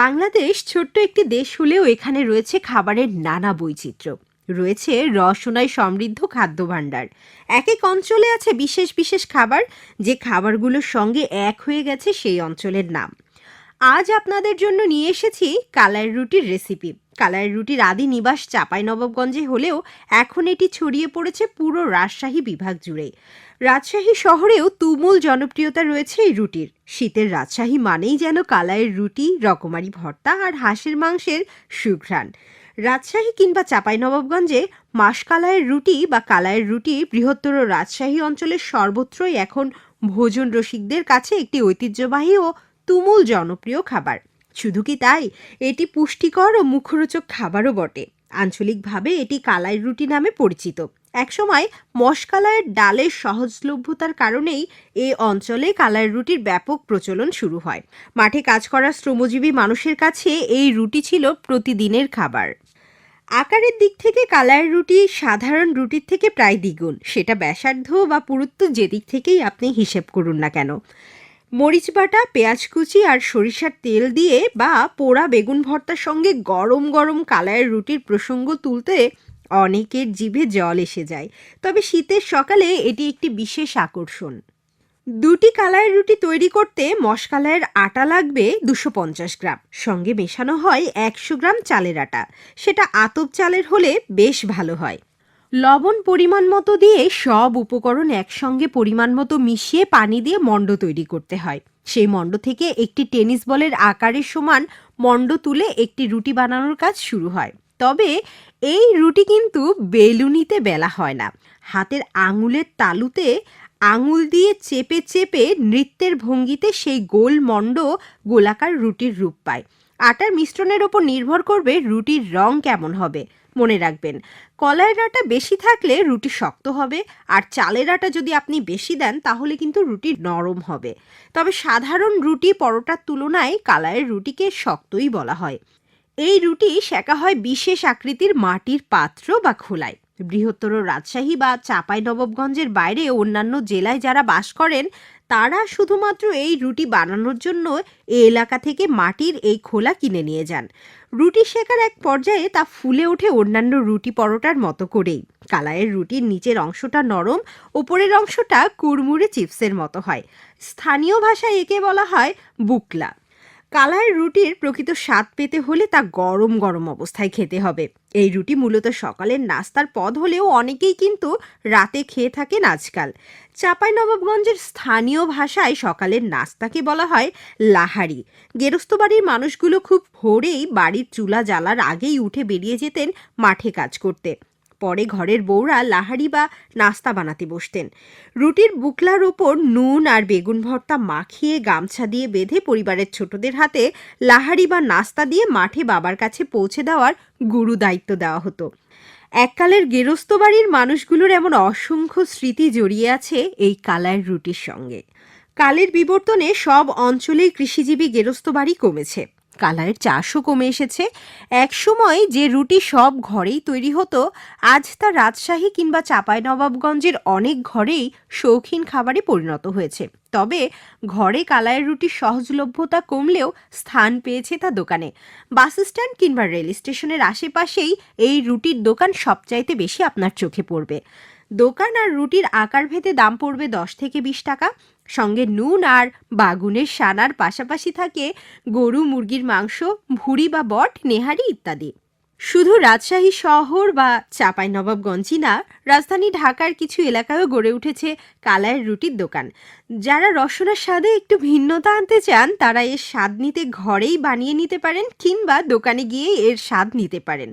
বাংলাদেশ ছোট্ট একটি দেশ হলেও এখানে রয়েছে খাবারের নানা বৈচিত্র্য। রয়েছে রসনায় সমৃদ্ধ খাদ্য ভাণ্ডার এক এক অঞ্চলে আছে বিশেষ বিশেষ খাবার, যে খাবারগুলোর সঙ্গে এক হয়ে গেছে সেই অঞ্চলের নাম। আজ আপনাদের জন্য নিয়ে এসেছি কালার রুটির রেসিপি কালার রুটির আদি নিবাস চাঁপাইনবাবগঞ্জে হলেও এখন এটি ছড়িয়ে পড়েছে পুরো রাজশাহী বিভাগ জুড়ে। রাজশাহী শহরেও তুমুল জনপ্রিয়তা রয়েছে এই রুটির। শীতের রাজশাহী মানেই যেন কালাইয়ের রুটি, রকমারি ভর্তা আর হাঁসের মাংসের সুঘ্রাণ। রাজশাহী কিংবা চাঁপাইনবাবগঞ্জে মাসকালাইয়ের রুটি বা কালাইয়ের রুটি বৃহত্তর রাজশাহী অঞ্চলের সর্বত্রই এখন ভোজন রসিকদের কাছে একটি ঐতিহ্যবাহী ও তুমুল জনপ্রিয় খাবার। শুধু কি তাই? এটি পুষ্টিকর ও মুখরোচক খাবারও বটে। আঞ্চলিকভাবে এটি কালাই রুটি নামে পরিচিত। একসময় মশকালাইয়ের ডালের সহজলভ্যতার কারণেই এ অঞ্চলে কালাই রুটির ব্যাপক প্রচলন শুরু হয়। মাঠে কাজ করা শ্রমজীবী মানুষের কাছে এই রুটি ছিল প্রতিদিনের খাবার। আকারের দিক থেকে কালার রুটি সাধারণ রুটির থেকে প্রায় দ্বিগুণ। সেটা ব্যাসার্ধ বা পুরুত্ব যেদিক থেকেই আপনি হিসেব করুন না কেন। মরিচ বাটা, পেঁয়াজ কুচি আর সরিষার তেল দিয়ে বা পোড়া বেগুন ভর্তার সঙ্গে গরম গরম কালারের রুটির প্রসঙ্গ তুলতে অনেকের জিভে জল এসে যায়। তবে শীতের সকালে এটি একটি বিশেষ আকর্ষণ। দুটি কালারের রুটি তৈরি করতে মশকালাইয়ের আটা লাগবে দুশো পঞ্চাশ গ্রাম। সঙ্গে মেশানো হয় একশো গ্রাম চালের আটা। সেটা আতপ চালের হলে বেশ ভালো হয়। লবণ পরিমাণ মতো দিয়ে সব উপকরণ একসঙ্গে পরিমাণ মতো মিশিয়ে পানি দিয়ে মণ্ড তৈরি করতে হয়। সেই মণ্ড থেকে একটি টেনিস বলের আকারের সমান মণ্ড তুলে একটি রুটি বানানোর কাজ শুরু হয়। তবে এই রুটি কিন্তু বেলুনিতে বেলা হয় না। হাতের আঙুলের তালুতে আঙুল দিয়ে চেপে চেপে নৃত্যের ভঙ্গিতে সেই গোল মণ্ড গোলাকার রুটির রূপ পায়। আটার মিশ্রণের ওপর নির্ভর করবে রুটির রং কেমন হবে। মনে রাখবেন। কলাইয়ের আটা বেশি থাকলে রুটি শক্ত হবে, আর চালের আটা যদি আপনি বেশি দেন, তাহলে কিন্তু রুটি নরম হবে। তবে সাধারণ রুটি পরোটার তুলনায় কালাইয়ের রুটিকে শক্তই বলা হয়। এই রুটি শেখা হয় বিশেষ আকৃতির মাটির পাত্র বা খোলায়। বৃহত্তর রাজশাহী বা চাঁপাইনবাবগঞ্জের বাইরে অন্যান্য জেলায় যারা বাস করেন, তারা শুধুমাত্র এই রুটি বানানোর জন্য এই এলাকা থেকে মাটির এই খোলা কিনে নিয়ে যান। রুটি শেখার এক পর্যায়ে তা ফুলে ওঠে অন্যান্য রুটি পরোটার মতো করেই। কালাইয়ের রুটির নিচের অংশটা নরম, ওপরের অংশটা কুড়মুড়ে চিপসের মতো হয়। স্থানীয় ভাষায় একে বলা হয় বুকলা। কালার রুটির প্রকৃত স্বাদ পেতে হলে তা গরম গরম অবস্থায় খেতে হবে। এই রুটি মূলত সকালের নাস্তার পদ হলেও অনেকেই কিন্তু রাতে খেয়ে থাকেন আজকাল। চাঁপাইনবাবগঞ্জের স্থানীয় ভাষায় সকালের নাস্তাকে বলা হয় লাহারি। গেরস্ত বাড়ির মানুষগুলো খুব ভোরেই বাড়ির চুলা জ্বালার আগেই উঠে বেরিয়ে যেতেন মাঠে কাজ করতে। পরে ঘরের বউরা লাহারি বা নাস্তা বানাতে বসতেন। রুটির বুকলার ওপর নুন আর বেগুন ভর্তা মাখিয়ে গামছা দিয়ে বেঁধে পরিবারের ছোটদের হাতে লাহারি বা নাস্তা দিয়ে মাঠে বাবার কাছে পৌঁছে দেওয়ার গুরু দায়িত্ব দেওয়া হতো। এককালের গেরস্ত বাড়ির মানুষগুলোর এমন অসংখ্য স্মৃতি জড়িয়ে আছে এই কালার রুটির সঙ্গে। কালের বিবর্তনে সব অঞ্চলেই কৃষিজীবী গেরস্ত বাড়ি কমেছে। কালারের চাষও কমে এসেছে। একসময় যে রুটি সব ঘরেই তৈরি হতো, আজ তা রাজশাহী কিংবা চাঁপাইনবাবগঞ্জের অনেক ঘরেই শৌখিন খাবারে পরিণত হয়েছে। তবে ঘরে কালায়ের রুটির সহজলভ্যতা কমলেও স্থান পেয়েছে তা দোকানে। বাস স্ট্যান্ড কিংবা রেল স্টেশনের আশেপাশেই এই রুটির দোকান সবচাইতে বেশি আপনার চোখে পড়বে। দোকান আর রুটির আকার ভেদে দাম পড়বে দশ থেকে বিশ টাকা। সঙ্গে নুন আর বাগুনের সানার পাশাপাশি থাকে গরু, মুরগির মাংস, ভুড়ি বা বট, নেহারি ইত্যাদি। শুধু রাজশাহী শহর বা চাপাই নবাবগঞ্জই না, রাজধানী ঢাকার কিছু এলাকায়ও গড়ে উঠেছে কালায়ের রুটির দোকান। যারা রসনার স্বাদে একটু ভিন্নতা আনতে চান, তারা এর স্বাদ নিতে ঘরেই বানিয়ে নিতে পারেন কিংবা দোকানে গিয়ে এর স্বাদ নিতে পারেন।